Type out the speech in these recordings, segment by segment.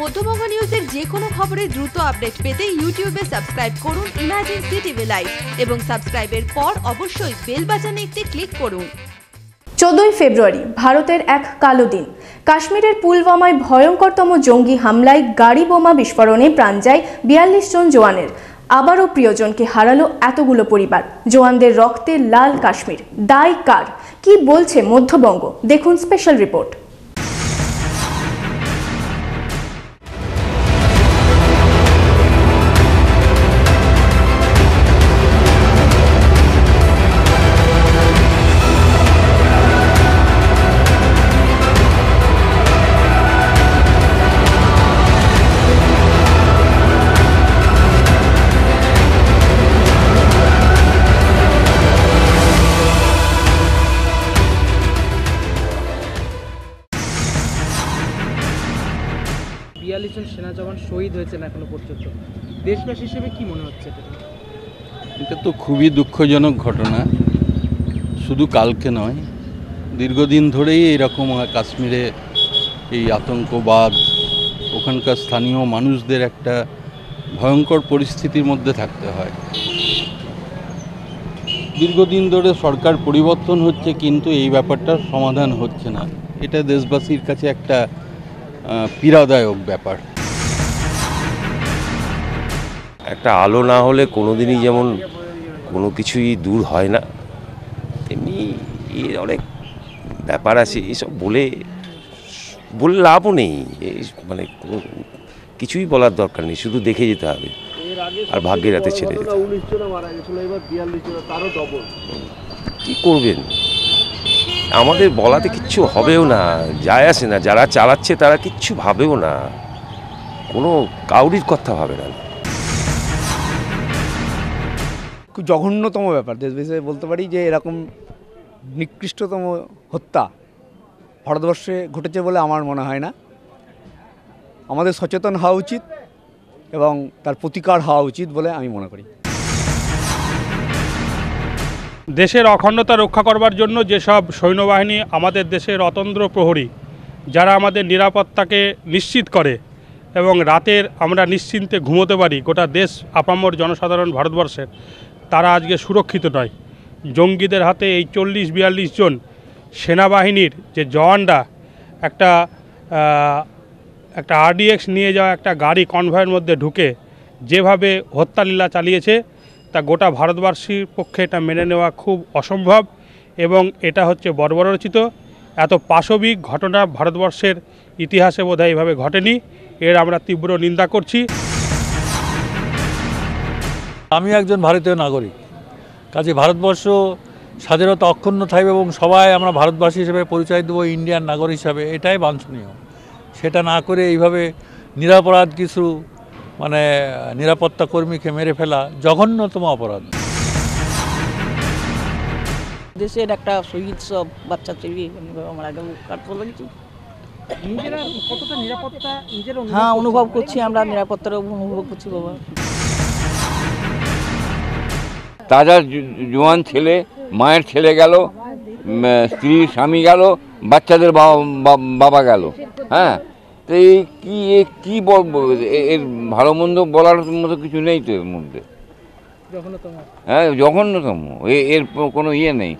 মধ্যবঙ্গ নিউজের যে কোনো খবরের দ্রুত আপডেট পেতে ইউটিউবে সাবস্ক্রাইব করুন ইমাজিন সিটিভি লাইভ এবং সাবস্ক্রাইবের পর অবশ্যই বেল বাজানে একটি ক্লিক করুন। চোদ্দই ফেব্রুয়ারি, ভারতের এক কালো দিন। কাশ্মীরের পুলওয়ামায় ভয়ঙ্করতম জঙ্গি হামলায় গাড়ি বোমা বিস্ফোরণে প্রাণ যায় বিয়াল্লিশ জন জওয়ানের। আবারও প্রিয়জনকে হারালো এতগুলো পরিবার। জওয়ানদের রক্তে লাল কাশ্মীর। দায় কার? কি বলছে মধ্যবঙ্গ? দেখুন স্পেশাল রিপোর্ট জন সেনা জওয়ান শহীদ হয়েছেন এখনও পর্যন্ত। দেশবাসী হিসেবে কি মনে হচ্ছে এটা তো খুবই দুঃখজনক ঘটনা। শুধু কালকে নয়, দীর্ঘদিন ধরেই এরকম কাশ্মীরে এই আতঙ্কবাদ, ওখানকার স্থানীয় মানুষদের একটা ভয়ঙ্কর পরিস্থিতির মধ্যে থাকতে হয়। দীর্ঘদিন ধরে সরকার পরিবর্তন হচ্ছে, কিন্তু এই ব্যাপারটার সমাধান হচ্ছে না। এটা দেশবাসীর কাছে একটা পীড়াদায়ক ব্যাপার। একটা আলো না হলে কোনোদিনই যেমন কোনো কিছুই দূর হয় না তেমনি এর অনেক ব্যাপার আছে এসব বলে বলে লাভও নেই। মানে কিছুই বলার দরকার নেই শুধু দেখে যেতে হবে। আর ভাগ্যের হাতে ছেড়ে যেতে হবে। কি করবেন? আমাদের বলাতে কিচ্ছু হবেও না, যায় আসে না, যারা চালাচ্ছে তারা কিচ্ছু ভাবেও না। কোনো কাউরির কথা ভাবে না। খুব জঘন্যতম ব্যাপার, দেশ বিষয়ে বলতে পারি যে এরকম নিকৃষ্টতম হত্যা ভারতবর্ষে ঘটেছে বলে আমার মনে হয় না। আমাদের সচেতন হওয়া উচিত এবং তার প্রতিকার হওয়া উচিত বলে আমি মনে করি। দেশের অখণ্ডতা রক্ষা করবার জন্য যেসব সৈন্যবাহিনী আমাদের দেশের অতন্দ্র প্রহরী, যারা আমাদের নিরাপত্তাকে নিশ্চিত করে এবং রাতের আমরা নিশ্চিন্তে ঘুমোতে পারি, গোটা দেশ আপামর জনসাধারণ ভারতবর্ষের, তারা আজকে সুরক্ষিত নয়। জঙ্গিদের হাতে এই চল্লিশ বিয়াল্লিশ জন সেনাবাহিনীর যে জওয়ানরা, একটা একটা আরডিএক্স নিয়ে যাওয়া একটা গাড়ি কনভয়ের মধ্যে ঢুকে যেভাবে হত্যালীলা চালিয়েছে তা গোটা ভারতবাসীর পক্ষে এটা মেনে নেওয়া খুব অসম্ভব এবং এটা হচ্ছে বর্বরচিত। এত পাশবিক ঘটনা ভারতবর্ষের ইতিহাসে বোধহয় এইভাবে ঘটেনি। এর আমরা তীব্র নিন্দা করছি। আমি একজন ভারতীয় নাগরিক। কাজে ভারতবর্ষ স্বাধীনতা অক্ষুণ্ণ থাকবে এবং সবাই আমরা ভারতবাসী হিসেবে পরিচয় দেবো, ইন্ডিয়ান নাগরিক হিসাবে। এটাই বাঞ্ছনীয়। সেটা না করে এইভাবে নিরাপরাধ কিছু মানে নিরাপত্তা কর্মীকে মেরে ফেলা জঘন্যতম অপরাধ। দেশের একটা শহীদ সব বাচ্চা ছেলে আমরা আগে কাটতে লাগছি নিজেরা কতটা নিরাপত্তা হ্যাঁ অনুভব করছি আমরা নিরাপত্তার অনুভব করছি বাবা। তাজা জোয়ান ছেলে মায়ের ছেলে গেল উম, স্ত্রীর স্বামী গেল বাচ্চাদের বাবা গেল হ্যাঁ? তো এই কি এ কি এর ভালো মন্দ বলার মতো কিছু নেই তো এর মধ্যে। হ্যাঁ জঘন্যতম। এ- এর কোনো ইয়ে নেই।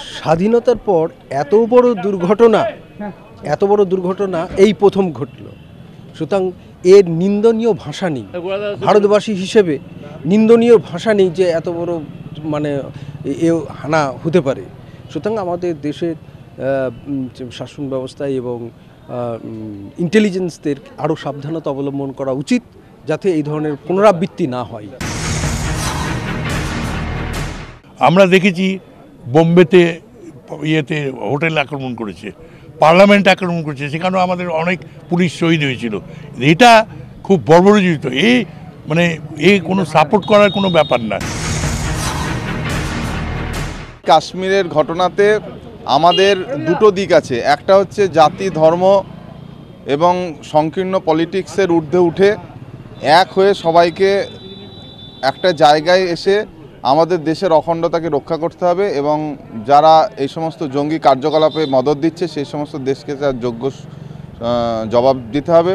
স্বাধীনতার পর এত বড় দুর্ঘটনা এত বড় দুর্ঘটনা এই প্রথম ঘটল। সুতরাং এর নিন্দনীয় ভাষা নেই। ভারতবাসী হিসেবে নিন্দনীয় ভাষা নেই যে এত বড় মানে এ- হানা হতে পারে। সুতরাং আমাদের দেশের শাসন ব্যবস্থায় এবং ইন্টেলিজেন্সদের আরও সাবধানতা অবলম্বন করা উচিত যাতে এই ধরনের পুনরাবৃত্তি না হয়। আমরা দেখেছি বোম্বেতে ইয়েতে হোটেল আক্রমণ করেছে পার্লামেন্ট আক্রমণ করেছে সেখানেও আমাদের অনেক পুলিশ শহীদ হয়েছিল। এটা খুব বর্বরচিত। এ মানে এ কোনো সাপোর্ট করার কোনো ব্যাপার না। কাশ্মীরের ঘটনাতে আমাদের দুটো দিক আছে। একটা হচ্ছে জাতি, ধর্ম এবং সংকীর্ণ পলিটিক্সের ঊর্ধ্বে উঠে এক হয়ে সবাইকে একটা জায়গায় এসে আমাদের দেশের অখণ্ডতাকে রক্ষা করতে হবে এবং যারা এই সমস্ত জঙ্গি কার্যকলাপে মদত দিচ্ছে, সেই সমস্ত দেশকে তার যোগ্য জবাব দিতে হবে।